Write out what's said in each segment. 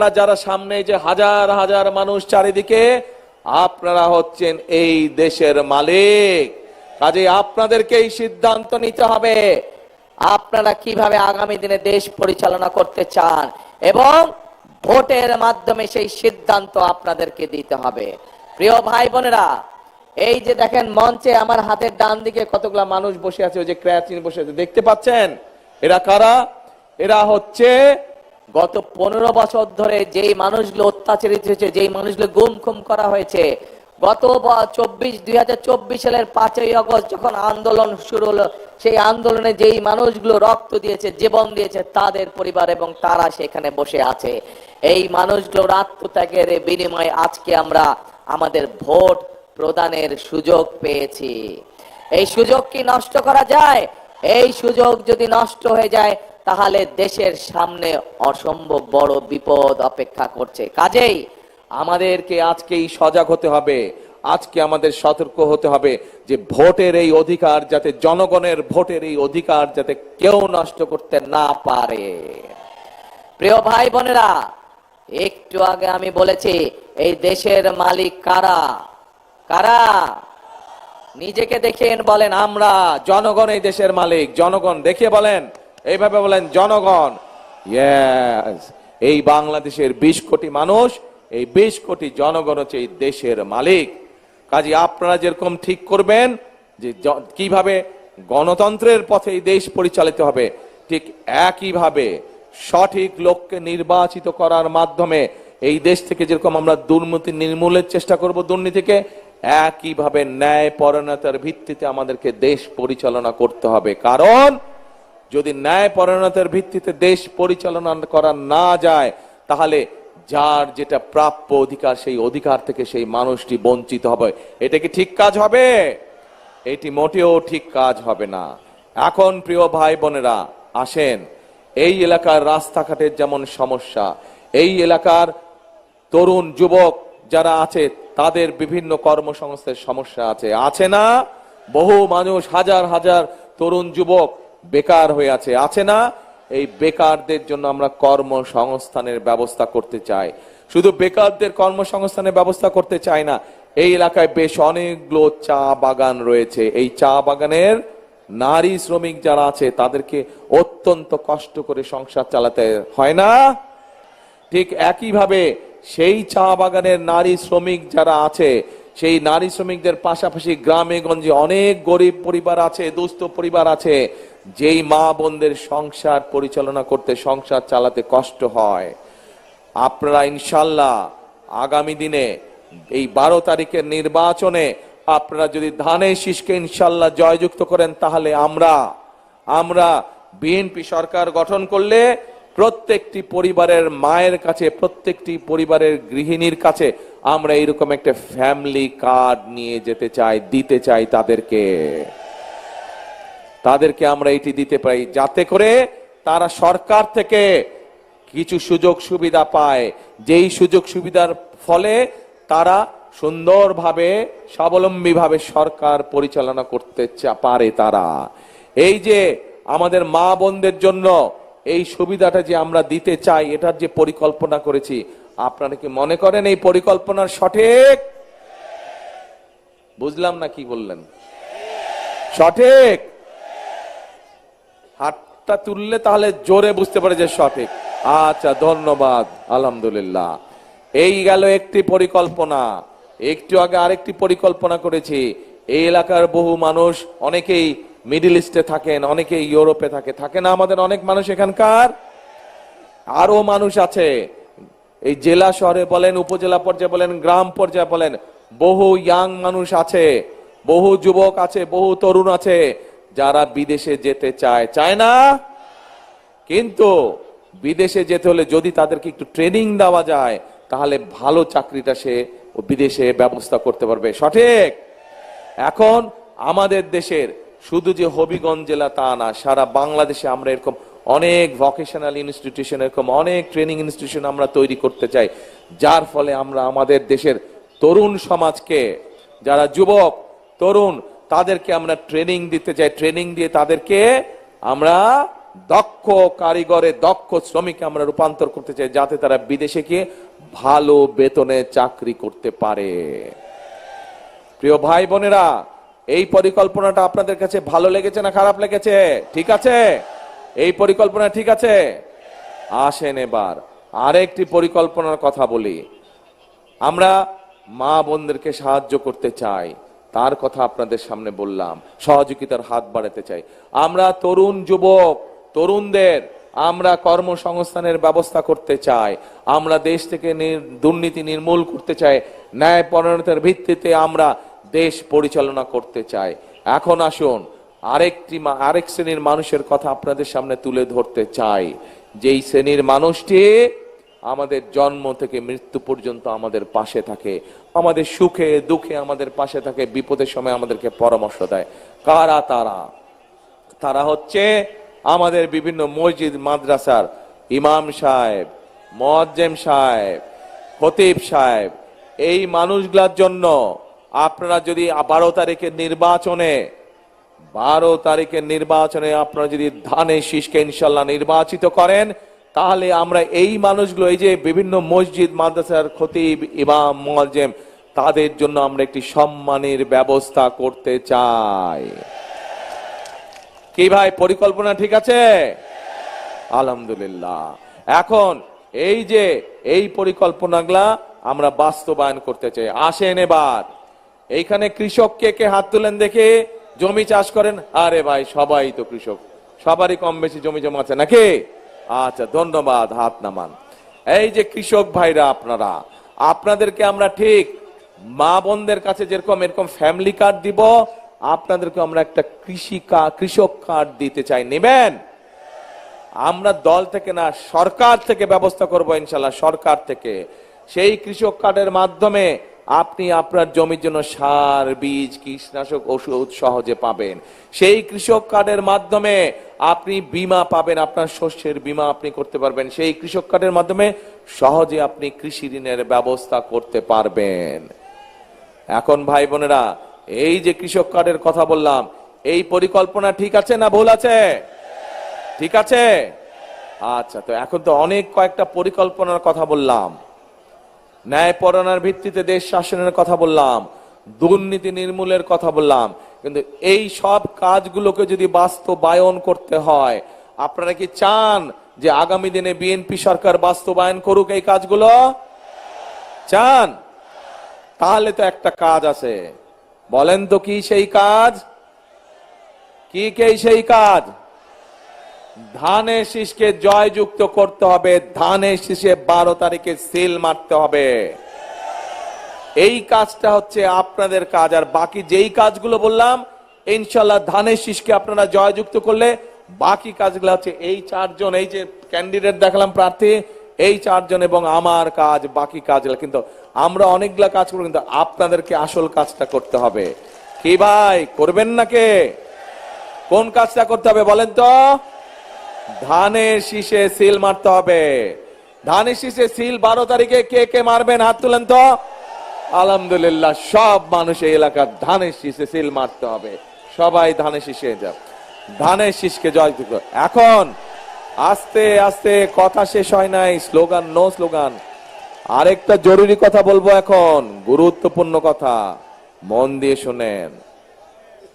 আপনারা যারা সামনে যে হাজার হাজার মানুষ চারিদিকে, আপনারা হচ্ছেন এই দেশের মালিক। কাজে আপনাদেরকে এই সিদ্ধান্ত নিতে হবে, আপনারা কীভাবে আগামী দিনে দেশ পরিচালনা করতে চান এবং ভোটের মাধ্যমে সেই সিদ্ধান্ত আপনাদেরকে দিতে হবে। প্রিয় ভাই বোনেরা, এই যে দেখেন মঞ্চে আমার হাতের ডান দিকে কতগুলা মানুষ বসে আছে, ওই যে ক্র্যাচিন বসে আছে, দেখতে পাচ্ছেন? এরা কারা? এরা হচ্ছে গত পনেরো বছর ধরে যেই মানুষগুলো অত্যাচারিত হয়েছে, যেই মানুষগুলো গুম খুম করা হয়েছে, গত চব্বিশ, দুই হাজার চব্বিশ সালের পাঁচই আগস্ট যখন আন্দোলন শুরু হলো, সেই আন্দোলনে যেই মানুষগুলো রক্ত দিয়েছে, জীবন দিয়েছে, তাদের পরিবার এবং তারা সেখানে বসে আছে। এই মানুষগুলোর আত্মত্যাগের বিনিময়ে আজকে আমরা আমাদের ভোট প্রদানের সুযোগ পেয়েছি। এই সুযোগ কি নষ্ট করা যায়? এই সুযোগ যদি নষ্ট হয়ে যায় তাহলে দেশের সামনে অসম্ভব বড় বিপদ অপেক্ষা করছে। কাজেই আমাদেরকে আজকেই সজাগ হতে হবে, আজকে আমাদের সতর্ক হতে হবে যে ভোটের এই অধিকার যাতে জনগণের ভোটের এই অধিকার যাতে কেউ নষ্ট করতে না পারে। প্রিয় ভাই বোনেরা, একটু আগে আমি বলেছি, এই দেশের মালিক কারা? কারা? নিজেকে দেখেন বলেন, আমরা জনগণ এই দেশের মালিক, জনগণ দেখিয়ে বলেন। এইভাবে বলেন, জনগণ এই বাংলাদেশের বিশ কোটি মানুষ, এই বিশ কোটি জনগণ হচ্ছে এই দেশের মালিক। কাজে আপনারা যেরকম ঠিক করবেন যে কীভাবে গণতন্ত্রের পথে এই দেশ পরিচালিত হবে, ঠিক একইভাবে সঠিক লোককে নির্বাচিত করার মাধ্যমে এই দেশ থেকে যেরকম আমরা দুর্নীতি নির্মূলের চেষ্টা করব দুর্নীতিকে, একইভাবে ন্যায় পরায়ণতার ভিত্তিতে আমাদেরকে দেশ পরিচালনা করতে হবে। কারণ যদি ন্যায় পরায়ণতার ভিত্তিতে দেশ পরিচালনা করা না যায়, তাহলে যার যেটা প্রাপ্য অধিকার, সেই অধিকার থেকে সেই মানুষটি বঞ্চিত হবে। এটা কি ঠিক কাজ হবে? এটি মোটেও ঠিক কাজ হবে না। এখন প্রিয় ভাই বোনেরা, আসেন। এই এলাকার রাস্তাঘাটের যেমন সমস্যা, এই এলাকার তরুণ যুবক যারা আছে, তাদের বিভিন্ন কর্মসংস্থানের সমস্যা আছে। আছে না? বহু মানুষ, হাজার হাজার তরুণ যুবক বেকার হয়ে আছে। আছে না? এই বেকারদের জন্য আমরা কর্মসংস্থানের ব্যবস্থা করতে চাই। শুধু বেকারদের কর্মসংস্থানের ব্যবস্থা করতে চাই না, এই এলাকায় বেশ অনেকগুলো চা বাগান রয়েছে। এই চা বাগানের নারী শ্রমিক যারা আছে, তাদেরকে অত্যন্ত কষ্ট করে সংসার চালাতে হয় না? ঠিক একইভাবে সেই চা বাগানের নারী শ্রমিক যারা আছে, সেই নারী শ্রমিকদের পাশাপাশি গ্রামে গঞ্জে অনেক গরিব পরিবার আছে, দুস্থ পরিবার আছে। যেই মা বোনদের সংসার পরিচালনা করতে, সংসার চালাতে কষ্ট হয়, আপনারা ইনশাল্লাহ আগামী দিনে এই বারো তারিখের নির্বাচনে আপনারা যদি ধানের শীষকে ইনশাল্লাহ জয়যুক্ত করেন, তাহলে আমরা আমরা বিএনপি সরকার গঠন করলে প্রত্যেকটি পরিবারের মায়ের কাছে, প্রত্যেকটি পরিবারের গৃহিণীর কাছে আমরা এরকম একটা ফ্যামিলি কার্ড নিয়ে যেতে চাই, দিতে চাই তাদেরকে। তাদেরকে আমরা এটি দিতে পারি, যাতে করে তারা সরকার থেকে কিছু সুযোগ সুবিধা পায়। যেই সুযোগ সুবিধার ফলে তারা সুন্দরভাবে, স্বাবলম্বীভাবে সরকার পরিচালনা করতে পারে তারা। এই যে আমাদের মা বোনদের জন্য এই সুবিধাটা যে আমরা দিতে চাই, এটার যে পরিকল্পনা করেছি, আপনারা কি মনে করেন এই পরিকল্পনার সঠিক? বুঝলাম না কি বললেন? সঠিক! হাতটা তুললে তাহলে জোরে বুঝতে পারে যে সঠিক। আচ্ছা ধন্যবাদ, আলহামদুলিল্লাহ। এই গেল একটি পরিকল্পনা। একটু আগে আরেকটি পরিকল্পনা করেছি। এই এলাকার বহু মানুষ, অনেকেই মিডিল ইস্টে থাকেন, অনেকেই ইউরোপে থাকে। থাকে না আমাদের অনেক মানুষ এখানকার? আরও মানুষ আছে। এই জেলা শহরে বলেন, উপজেলা পর্যায়ে বলেন, গ্রাম পর্যায়ে বলেন, বহু ইয়াং মানুষ আছে, বহু যুবক আছে, বহু তরুণ আছে। যারা বিদেশে যেতে চায় চায় না? কিন্তু বিদেশে যেতে হলে যদি তাদেরকে একটু ট্রেনিং দেওয়া যায়, তাহলে ভালো চাকরিটা সে বিদেশে ব্যবস্থা করতে পারবে। সঠিক? এখন আমাদের দেশের শুধু যে হবিগঞ্জ জেলা তা না, সারা বাংলাদেশে আমরা এরকম অনেক ভকেশনাল ইনস্টিটিউশন এরকম অনেক ট্রেনিং ইনস্টিটিউশন আমরা তৈরি করতে চাই। যার ফলে আমরা আমাদের দেশের তরুণ সমাজকে, যারা যুবক, তরুণ তাদেরকে আমরা ট্রেনিং দিতে চাই। ট্রেনিং দিয়ে তাদেরকে আমরা দক্ষ কারিগরে, দক্ষ শ্রমিকে আমরা রূপান্তর করতে চাই, যাতে তারা বিদেশে গিয়ে ভালো বেতনে চাকরি করতে পারে। প্রিয় ভাই বোনেরা, এই পরিকল্পনাটা আপনাদের কাছে ভালো লেগেছে না খারাপ লেগেছে? ঠিক আছে? এই পরিকল্পনা ঠিক আছে? আসেন এবার, আরেকটি পরিকল্পনার কথা বলি। আমরা মা বোনদেরকে সাহায্য করতে চাই। তার কথা আপনাদের সামনে বললাম। সহযোগিতার হাত বাড়াতে চাই। আমরা তরুণ যুবক, তরুণদের আমরা কর্মসংস্থানের ব্যবস্থা করতে চাই। আমরা দেশ থেকে দুর্নীতি নির্মূল করতে চাই। ন্যায় পরিণতের ভিত্তিতে আমরা দেশ পরিচালনা করতে চাই। এখন আসুন, আরেকটি আরেক শ্রেণির মানুষের কথা আপনাদের সামনে তুলে ধরতে চাই। যেই শ্রেণির মানুষটি আমাদের জন্ম থেকে মৃত্যু পর্যন্ত আমাদের পাশে থাকে। আমাদের সুখে, দুঃখে আমাদের পাশে থাকে, বিপদের সময় আমাদেরকে পরামর্শ দেয়। কারা তারা? তারা হচ্ছে আমাদের বিভিন্ন মসজিদ, মাদ্রাসার ইমাম সাহেব মজ্জেম সাহেব, খতিব সাহেব। এই মানুষগুলার জন্য আপনারা যদি বারো তারিখের নির্বাচনে, বারো তারিখের নির্বাচনে আপনারা যদি ধানের শীষকে ইনশাল্লাহ নির্বাচিত করেন তাহলে আমরা এই মানুষগুলো, এই যে বিভিন্ন মসজিদ, মাদ্রাসার খতিব, ইমাম মজেম তাদের জন্য আমরা একটি সম্মানের ব্যবস্থা করতে চাই। কি ভাই, পরিকল্পনা ঠিক আছে? আলহামদুলিল্লাহ। এখন এই যে এই পরিকল্পনাগুলা আমরা বাস্তবায়ন করতে চাই। আসেন এবার। এইখানে কৃষক কে কে হাত তুলেন দেখে? জমি চাষ করেন? আরে ভাই, সবাই তো কৃষক। সবারই কম বেশি জমি জমা আছে নাকি? আচ্ছা ধন্যবাদ, হাত নামান। এই যে কৃষক ভাইরা আপনারা, আপনাদেরকে আমরা ঠিক মা বোনদের কাছে যেরকম এরকম ফ্যামিলি কার্ড দিব, আপনাদেরকে আমরা একটা কৃষি কৃষক কার্ড দিতে চাই। নেবেন? আমরা দল থেকে না, সরকার থেকে ব্যবস্থা করব ইনশাল্লাহ, সরকার থেকে। সেই কৃষক কার্ডের মাধ্যমে আপনি আপনার জমির জন্য সার, বীজ কীটনাশক ওষুধ সহজে পাবেন। সেই কৃষক কার্ডের মাধ্যমে আপনি বীমা পাবেন, আপনার শস্যের বীমা আপনি করতে পারবেন। সেই কৃষক কার্ডের মাধ্যমে সহজে আপনি কৃষি ঋণের ব্যবস্থা করতে পারবেন। এখন ভাই বোনেরা, এই যে কৃষক কার্ডের কথা বললাম, এই পরিকল্পনা ঠিক আছে না ভুল আছে? ঠিক আছে? আচ্ছা তো এখন তো অনেক কয়েকটা পরিকল্পনার কথা বললাম। ন্যায় পরনার ভিত্তিতে দেশ শাসনের কথা বললাম, দুর্নীতি নির্মূলের কথা বললাম, কিন্তু এই সব কাজগুলোকে যদি বাস্তবায়ন করতে হয়, আপনারা কি চান যে আগামী দিনে বিএনপি সরকার বাস্তবায়ন করুক এই কাজগুলো? চান? তাহলে তো একটা কাজ আছে। বলেন তো কি সেই কাজ? কি কে সেই কাজ? ধানের শীষকে জয়যুক্ত করতে হবে। ধানের শীষে বারো তারিখে সিল মারতে হবে। এই কাজটা হচ্ছে আপনাদের কাজ। আর বাকি যেই কাজগুলো বললাম ইনশাল্লাহ ধানের শীষকে আপনারা জয়যুক্ত করলে বাকি কাজগুলো হচ্ছে এই চারজন, এই যে ক্যান্ডিডেট দেখালাম প্রার্থী, এই চারজন এবং আমার কাজ, বাকি কাজগুলো। কিন্তু আমরা অনেকগুলা কাজ করব, কিন্তু আপনাদেরকে আসল কাজটা করতে হবে। কি ভাই, করবেন না কে কোন কাজটা করতে হবে বলেন তো? ধানের শীষে সিল মারতে হবে। ধানের শীষে সিল বারো তারিখে কে কে মারবেন? হাত তুলেন তো। আলহামদুলিল্লাহ, সব মানুষ এই এলাকার ধানের শীষে সিল মারতে হবে। সবাই ধানের শীষে যাব ধানের শীষকে জয় এখন আস্তে আস্তে কথা শেষ হয় নাই, স্লোগান, নো স্লোগান। আরেকটা জরুরি কথা বলব এখন, গুরুত্বপূর্ণ কথা। মন দিয়ে শোনেন।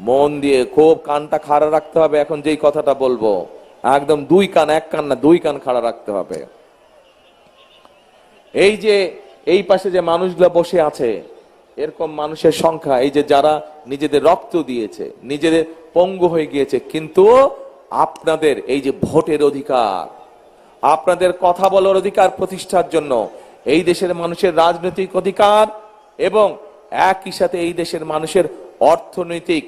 মন দিয়ে খুব কানটা খাড়া রাখতে হবে, এখন যেই কথাটা বলব। একদম দুই কান, এক কান না, দুই কান খাড়া রাখতে হবে। এই যে, এই পাশে যে মানুষগুলো বসে আছে, এরকম মানুষের সংখ্যা, এই যে যারা নিজেদের রক্ত দিয়েছে, নিজেদের পঙ্গু হয়ে গিয়েছে, কিন্তু আপনাদের এই যে ভোটের অধিকার, আপনাদের কথা বলার অধিকার প্রতিষ্ঠার জন্য এই দেশের মানুষের রাজনৈতিক অধিকার এবং একই সাথে এই দেশের মানুষের অর্থনৈতিক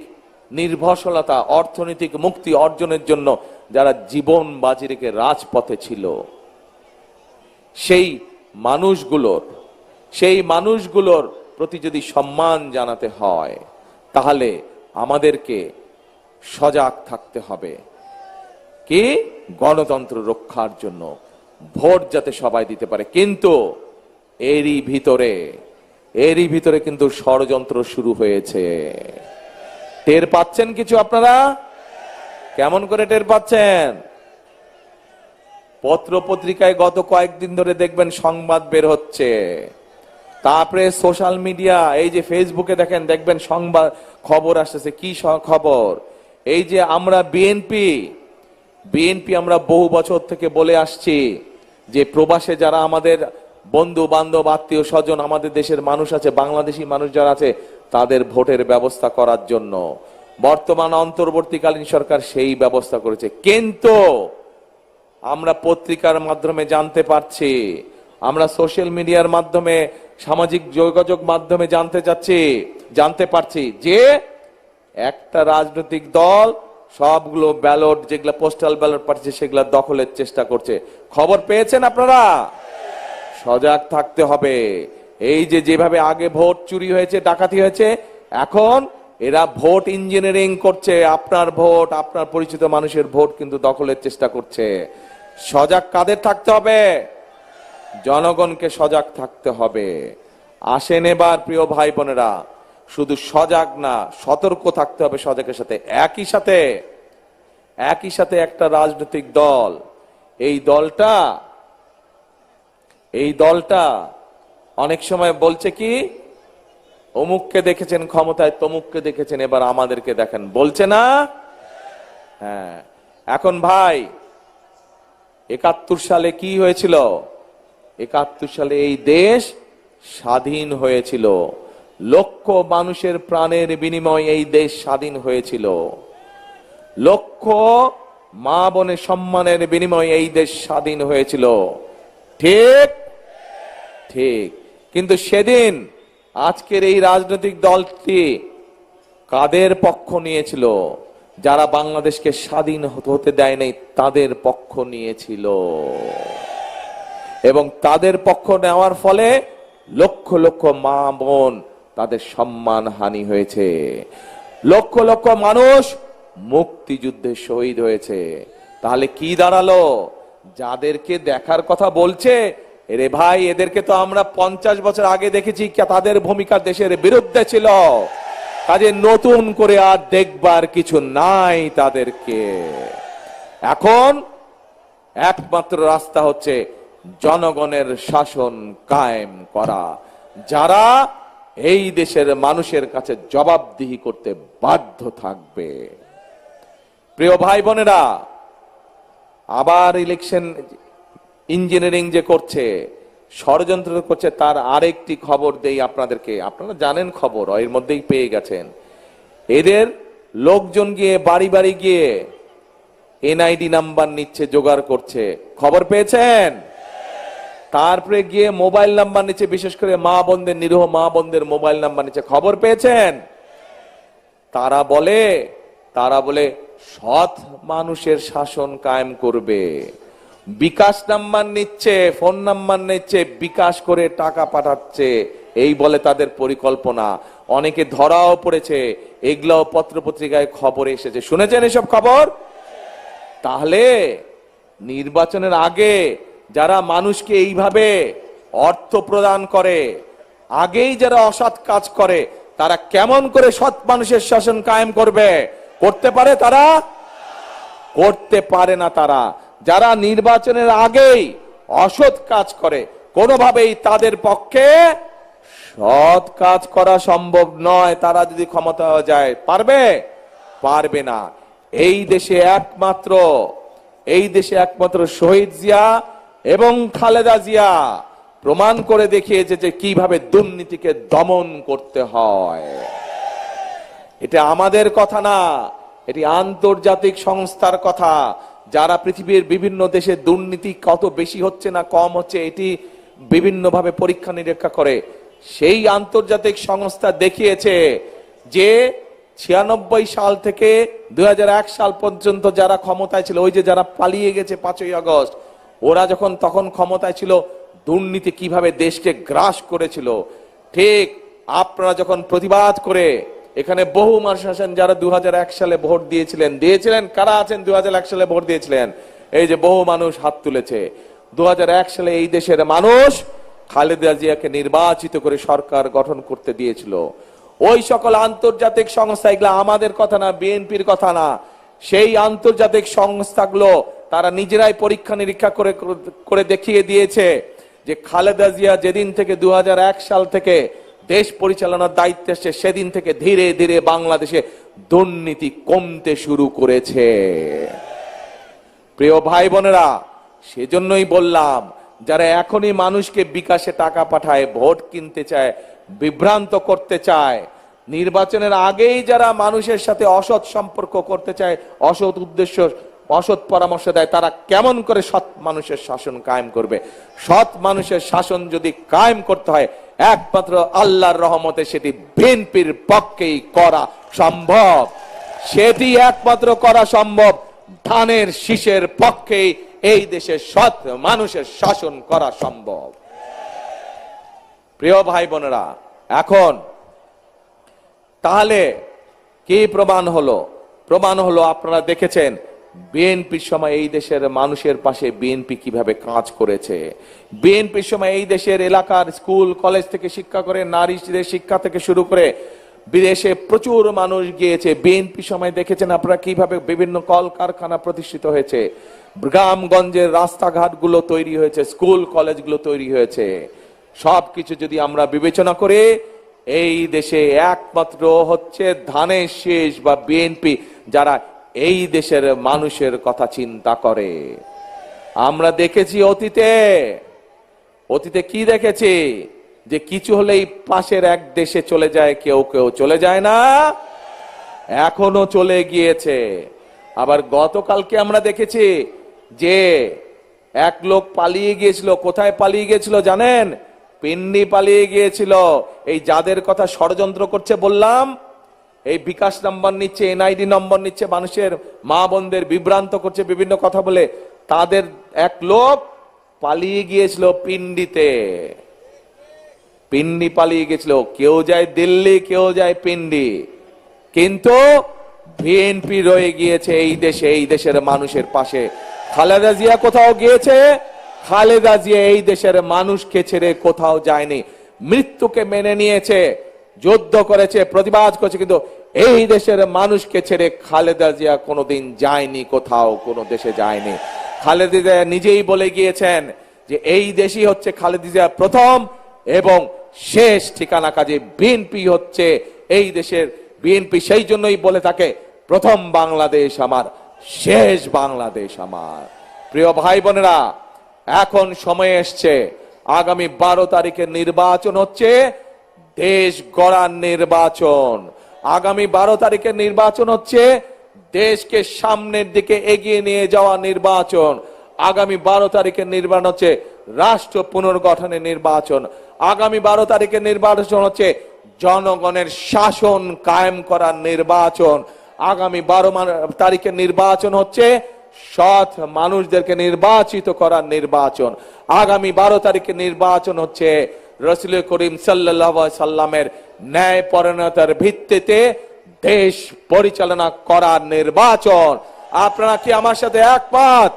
নির্ভরশীলতা, অর্থনৈতিক মুক্তি অর্জনের জন্য যারা জীবন বাজি রেখে রাজপথে ছিল, সেই মানুষগুলোর সেই মানুষগুলোর প্রতি যদি সম্মান জানাতে হয়, তাহলে আমাদেরকে সজাগ থাকতে হবে। কি? গণতন্ত্র রক্ষার জন্য। ভোট যাতে সবাই দিতে পারে। কিন্তু এরই ভিতরে এরই ভিতরে কিন্তু ষড়যন্ত্র শুরু হয়েছে। টের পাচ্ছেন কিছু আপনারা? কেমন করে টের পাচ্ছেন? পত্র পত্রিকায় গত কয়েকদিন ধরে দেখবেন সংবাদ বের হচ্ছে। তারপরে সোশ্যাল মিডিয়া, এই যে ফেসবুকে দেখেন, দেখবেন সংবাদ, খবর আসতেছে। কি খবর? এই যে আমরা বিএনপি বিএনপি আমরা বহু বছর থেকে বলে আসছি যে প্রবাসে যারা আমাদের বন্ধু বান্ধব আত্মীয় স্বজন, আমাদের দেশের মানুষ আছে, বাংলাদেশি মানুষ যারা আছে, তাদের ভোটের ব্যবস্থা করার জন্য। বর্তমান অন্তর্বর্তীকালীন সরকার সেই ব্যবস্থা করেছে। কিন্তু আমরা পত্রিকার মাধ্যমে জানতে পারছি, আমরা সোশ্যাল মিডিয়ার মাধ্যমে, সামাজিক যোগাযোগ মাধ্যমে জানতে চাচ্ছি, জানতে পারছি যে একটা রাজনৈতিক দল সবগুলো ব্যালট, যেগুলো পোস্টাল ব্যালট পাঠিয়েছে, সেগুলো দখলের চেষ্টা করছে। খবর পেয়েছেন আপনারা? সজাগ থাকতে হবে। এই যে যেভাবে আগে ভোট চুরি হয়েছে, ডাকাতি হয়েছে, এখন এরা ভোট ইঞ্জিনিয়ারিং করছে, আপনার ভোট, আপনার পরিচিত মানুষের ভোট কিন্তু দখলের চেষ্টা করছে। সজাগ কাদের থাকতে হবে? জনগণকে সজাগ থাকতে হবে। আসেন এবার, প্রিয় ভাই বোনেরা শুধু সজাগ না, সতর্ক থাকতে হবে সজাগের সাথে। একই সাথে একই সাথে একটা রাজনৈতিক দল। এই দলটা এই দলটা অনেক সময় বলছে কি অমুককে দেখেছেন ক্ষমতায়, তমুককে দেখেছেন, এবার আমাদেরকে দেখেন। বলছে না? হ্যাঁ। এখন ভাই, একাত্তর সালে কি হয়েছিল? একাত্তর সালে এই দেশ স্বাধীন হয়েছিল। লক্ষ মানুষের প্রাণের বিনিময়ে এই দেশ স্বাধীন হয়েছিল। লক্ষ মা বোনের সম্মানের বিনিময়ে এই দেশ স্বাধীন হয়েছিল। ঠিক? ঠিক। কিন্তু সেদিন আজকের এই রাজনৈতিক দলটি কাদের পক্ষ নিয়েছিল? যারা বাংলাদেশকে স্বাধীন হতে দেয় নাই, তাদের পক্ষ নিয়েছিল। এবং তাদের পক্ষ নেওয়ার ফলে লক্ষ লক্ষ মা বোন তাদের সম্মান হানি হয়েছে। লক্ষ লক্ষ মানুষ মুক্তিযুদ্ধে শহীদ হয়েছে। তাহলে কি দাঁড়াল? যাদেরকে দেখার কথা বলছে রে ভাই, এদেরকে তো আমরা পঞ্চাশ বছর আগে দেখেছি তাদের ভূমিকা দেশের বিরুদ্ধে ছিল। কাজে নতুন করে আর দেখবার কিছু নাই তাদেরকে। এখন একমাত্র রাস্তা হচ্ছে জনগণের শাসন কায়েম করা, যারা এই দেশের মানুষের কাছে জবাবদিহি করতে বাধ্য থাকবে। প্রিয় ভাই বোনেরা, আবার ইলেকশন ইঞ্জিনিয়ারিং যে করছে, ষড়যন্ত্র করছে, তার আরেকটি খবর দেই আপনাদেরকে। আপনারা জানেন খবর, এর মধ্যেই পেয়ে গেছেন। এদের লোকজন গিয়ে বাড়ি বাড়ি গিয়ে এনআইডি নাম্বার নিচ্ছে, জোগাড় করছে। খবর পেয়েছেন? তারপরে গিয়ে মোবাইল নাম্বার নিচ্ছে, বিশেষ করে মা বোনদের, নিরীহ মা বোনদের মোবাইল নাম্বার নিচ্ছে। খবর পেয়েছেন? তারা বলে তারা বলে, সৎ মানুষের শাসন কায়েম করবে। বিকাশ নাম্বার নিচ্ছে, ফোন নাম্বার নিচ্ছে, বিকাশ করে টাকা পাঠাচ্ছে। এই বলে তাদের পরিকল্পনা। অনেকে ধরাও পড়েছে, এগুলাও পত্র পত্রিকায় খবর এসেছে। শুনেছেন এসব খবর? তাহলে নির্বাচনের আগে যারা মানুষকে এইভাবে অর্থ প্রদান করে, আগেই যারা অসৎ কাজ করে, তারা কেমন করে সৎ মানুষের শাসন কায়েম করবে? করতে পারে তারা? করতে পারে না তারা। যারা নির্বাচনের আগেই অসৎ কাজ করে, কোনোভাবেই তাদের পক্ষে সৎ কাজ করা সম্ভব নয়। তারা যদি ক্ষমতা যায়, পারবে? পারবে না। এই দেশে একমাত্র, এই দেশে একমাত্র শহীদ জিয়া এবং খালেদা জিয়া প্রমাণ করে দেখিয়েছে যে কীভাবে দুর্নীতিকে দমন করতে হয়। এটা আমাদের কথা না, এটি আন্তর্জাতিক সংস্থার কথা। যারা পৃথিবীর বিভিন্ন দেশে দুর্নীতি কত বেশি হচ্ছে না কম হচ্ছে, এটি বিভিন্নভাবে পরীক্ষা নিরীক্ষা করে। সেই আন্তর্জাতিক সংস্থা দেখিয়েছে যে ছিয়ানব্বই সাল থেকে দু হাজার এক সাল পর্যন্ত যারা ক্ষমতায় ছিল, ওই যে যারা পালিয়ে গেছে পাঁচই আগস্ট, ওরা যখন তখন ক্ষমতায় ছিল, দুর্নীতি কীভাবে দেশকে গ্রাস করেছিল? ঠিক আপনারা যখন প্রতিবাদ করে এখানে বহু মানুষ আছেন যারা দু হাজার এক সালে ভোট দিয়েছিলেন। দিয়েছিলেন? কারা আছেন? দুহাজার এক সালে ভোট দিয়েছিলেন। এই যে বহু মানুষ হাত তুলেছে। দুহাজার এক সালে এই দেশের মানুষ খালেদা জিয়াকে নির্বাচিত করে সরকার গঠন করতে দিয়েছিল। ওই সকল আন্তর্জাতিক সংস্থা, এগুলো আমাদের কথা না, বিএনপির কথা না। সেই আন্তর্জাতিক সংস্থাগুলো তারা নিজেরাই পরীক্ষা নিরীক্ষা করে করে দেখিয়ে দিয়েছে যে খালেদা জিয়া যেদিন থেকে দু হাজার এক সাল থেকে দেশ পরিচালনার দায়িত্বে এসছে সেদিন থেকে ধীরে ধীরে বাংলাদেশে দুর্নীতি কমতে শুরু করেছে। প্রিয় ভাই বোনেরা, সেজন্যই বললাম, যারা এখনই মানুষকে বিকাশে টাকা পাঠায়, ভোট কিনতে চায়, বিভ্রান্ত করতে চায়, নির্বাচনের আগেই যারা মানুষের সাথে অসৎ সম্পর্ক করতে চায়, অসৎ উদ্দেশ্য, অসৎ পরামর্শ দেয়, তারা কেমন করে সৎ মানুষের শাসন কায়েম করবে? সৎ মানুষের শাসন যদি কায়েম করতে হয় একমাত্র আল্লাহর রহমতে সেটি বিএনপির পক্ষেই করা সম্ভব। সেটি একমাত্র করা সম্ভব ধানের শীষের পক্ষেই এই দেশের সৎ মানুষের শাসন করা সম্ভব। প্রিয় ভাই বোনেরা, এখন তাহলে কি প্রমাণ হলো? প্রমাণ হলো আপনারা দেখেছেন বিএনপির সময় এই দেশের মানুষের পাশে বিএনপি কীভাবে কাজ করেছে? বিএনপির সময় এই দেশের এলাকার স্কুল, কলেজ থেকে শিক্ষা করে নারীদের শিক্ষা থেকে শুরু করে বিদেশে প্রচুর মানুষ গিয়েছে। বিএনপি সময় দেখেছেন আপনারা কীভাবে বিভিন্ন কলকারখানা প্রতিষ্ঠিত হয়েছে। গ্রামগঞ্জের রাস্তাঘাটগুলো তৈরি হয়েছে, স্কুল, কলেজগুলো তৈরি হয়েছে। সবকিছু যদি আমরা বিবেচনা করে, এই দেশে একমাত্র হচ্ছে ধানের শেষ বা বিএনপি যারা এই দেশের মানুষের কথা চিন্তা করে। আমরা দেখেছি অতীতে। অতীতে কি দেখেছি? যে কিছু হলেই পাশের এক দেশে চলে যায়, কেউ কেউ চলে যায় না। এখনও চলে গিয়েছে। আবার গতকালকে আমরা দেখেছি যে এক লোক পালিয়ে গিয়েছিল। কোথায় পালিয়ে গিয়েছিল জানেন? পিন্ডি পালিয়ে গিয়েছিল। এই যাদের কথা ষড়যন্ত্র করছে বললাম এই বিকাশ নম্বর নিচ্ছে, এনআইডি নম্বর নিচ্ছে, মানুষের মা বোনদের বিভ্রান্ত করছে, বিভিন্ন কথা বলে। তাদের এক লোক পালিয়ে গিয়েছিল পিন্ডিতে পিন্ডি পালিয়ে গেছিল কেউ যায় দিল্লি, কেউ যায় পিন্ডি কিন্তু বিএনপি রয়ে গিয়েছে এই দেশে, এই দেশের মানুষের পাশে। খালেদা জিয়া কোথাও গিয়েছে? খালেদা জিয়া এই দেশের মানুষকে ছেড়ে কোথাও যায়নি। মৃত্যুকে মেনে নিয়েছে। যুদ্ধ করেছে, প্রতিবাদ করেছে, কিন্তু এই দেশের মানুষকে ছেড়ে খালেদা জিয়া কোনোদিন যায়নি কোথাও, কোনো দেশে যায়নি। খালেদা জিয়া নিজেই বলে গিয়েছেন যে এই দেশই হচ্ছে খালেদা জিয়া প্রথম এবং শেষ ঠিকানা কাজে বিএনপি হচ্ছে এই দেশের বিএনপি সেই জন্যই বলে থাকে, প্রথম বাংলাদেশ আমার, শেষ বাংলাদেশ আমার। প্রিয় ভাই বোনেরা, এখন সময় এসছে। আগামী বারো তারিখের নির্বাচন হচ্ছে। দেশ গড়ার নির্বাচন। আগামী বারো তারিখের নির্বাচন হচ্ছে দেশকে সামনের দিকে এগিয়ে নিয়ে যাওয়া নির্বাচন। আগামী বারো তারিখের নির্বাচন হচ্ছে রাষ্ট্র পুনর্গঠনের নির্বাচন। আগামী বারো তারিখের নির্বাচন হচ্ছে জনগণের শাসন কায়েম করার নির্বাচন। আগামী বারো তারিখের নির্বাচন হচ্ছে সৎ মানুষদেরকে নির্বাচিত করার নির্বাচন। আগামী বারো তারিখের নির্বাচন হচ্ছে রসুল করিম সাল্লাহ সাল্লামের ন্যায় পরিণতার ভিত্তিতে দেশ পরিচালনা করার নির্বাচন। আপনারা কি আমার সাথে একমত?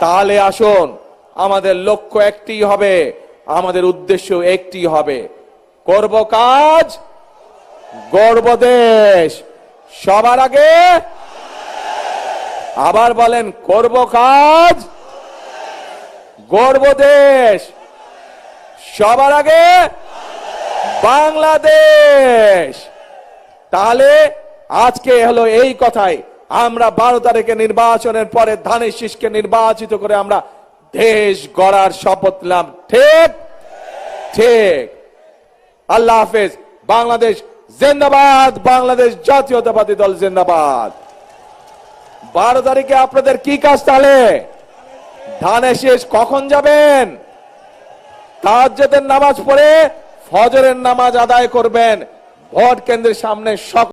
তাহলে আসুন, আমাদের লক্ষ্য একটি হবে, আমাদের উদ্দেশ্য একটি হবে। করব কাজ গর্ব দেশ। সবার আগে আবার বলেন, করব কাজ গর্ব দেশ। সবার আগে বাংলাদেশ। তাহলে আজকে হলো এই কথাই। আমরা বারো তারিখে নির্বাচনের পরে ধানের শীষকে নির্বাচিত করে আমরা দেশ গড়ার শপথ নিলাম। ঠিক? ঠিক। আল্লাহ হাফেজ। বাংলাদেশ জিন্দাবাদ। বাংলাদেশ জাতীয়তাবাদী দল জিন্দাবাদ। বারো তারিখে আপনাদের কি কাজ তাহলে? ধানের শেষ কখন যাবেন? তাহাজ্জুদের নামাজ পড়ে ফজরের নামাজ আদায় করবেন। ভোট কেন্দ্রের সামনে